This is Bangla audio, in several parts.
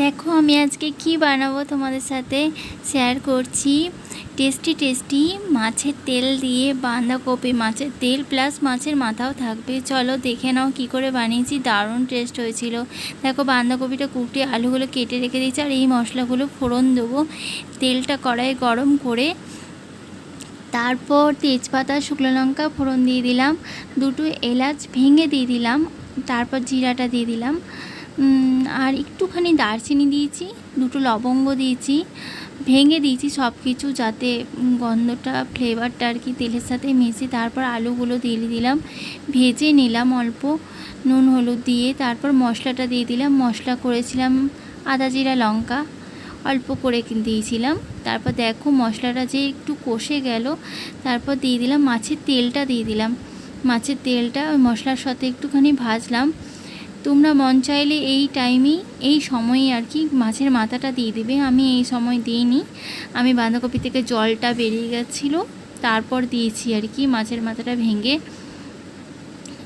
দেখো, আমি আজকে কি বানাবো তোমাদের সাথে শেয়ার করছি। টেস্টি টেস্টি মাছের তেল দিয়ে বাঁধাকপি মাছের তেল প্লাস মাছের মাথাও থাকবে। চলো দেখে নাও কি করে বানিয়েছি, দারুণ টেস্ট হয়েছিল। দেখো, বাঁধাকপিটা কুটে আলুগুলো কেটে রেখে দিয়েছি আর এই মশলাগুলো ফোড়ন দেবো। তেলটা কড়াই গরম করে তারপর তেজপাতা, শুকনো লঙ্কা ফোড়ন দিয়ে দিলাম। দুটো এলাচ ভেঙে দিয়ে দিলাম। তারপর জিরাটা দিয়ে দিলাম। আর একটুখানি দারচিনি দিয়েছি, দুটো লবঙ্গ দিয়েছি, ভেঙে দিয়েছি সব কিছু যাতে গন্ধটা ফ্লেভারটা আর কি তেলের সাথে মিশে, তারপর আলুগুলো দিয়ে দিলাম, ভেজে নিলাম অল্প, নুন, হলুদ দিয়ে, তারপর মশলাটা দিয়ে দিলাম, মশলা করেছিলাম আদা জিরা, লঙ্কা, অল্প করে দিয়েছিলাম, তারপর দেখো মশলাটা যে একটু কষে গেল, তারপর দিয়ে দিলাম মাছের তেলটা দিয়ে দিলাম, মাছের তেলটা ওই মশলার সাথে একটুখানি ভাজলাম তোমরা মন চাইলে এই টাইমেই, এই সময়ই আর কি মাছের মাথাটা দিয়ে দেবে। আমি এই সময় দিইনি। আমি বাঁধাকপি থেকে জলটা বেরিয়ে গেছিল। তারপর দিয়েছি আর কি মাছের মাথাটা ভেঙে।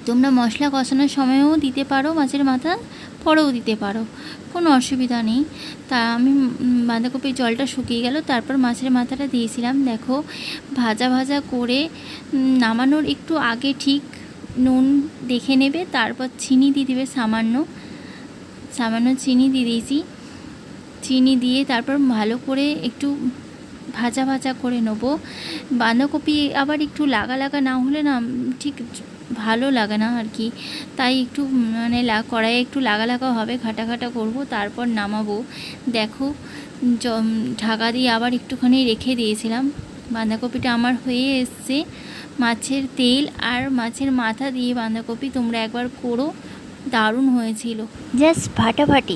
তোমরা মশলা কষানোর সময়ও দিতে পারো মাছের মাথা, পরেও দিতে পারো। কোনো অসুবিধা নেই। তা আমি বাঁধাকপির জলটা শুকিয়ে গেল, তারপর মাছের মাথাটা দিয়েছিলাম। দেখো, ভাজা ভাজা করে নামানোর একটু আগে ঠিক নুন দেখে নেবে, তারপর চিনি দিয়ে দেবে সামান্য সামান্য চিনি দিয়ে দিয়েছি। চিনি দিয়ে তারপর ভালো করে একটু ভাজা ভাজা করে নেব। বাঁধাকপি আবার একটু লাগা লাগা না হলে না, ঠিক ভালো লাগে না আর কি। তাই একটু মানে কড়াইয়ে একটু লাগা লাগা হবে, ঘাটা ঘাটা করব, তারপর নামাবো। দেখো ঢাকা দিয়ে আবার একটুখানি রেখে দিয়েছিলাম। বাঁধাকপিটা আমার হয়ে এসছে। মাছের তেল আর মাছের মাথা দিয়ে বাঁধাকপি তোমরা একবার করো। দারুণ হয়েছিল। জাস্ট ফাটাফাটি।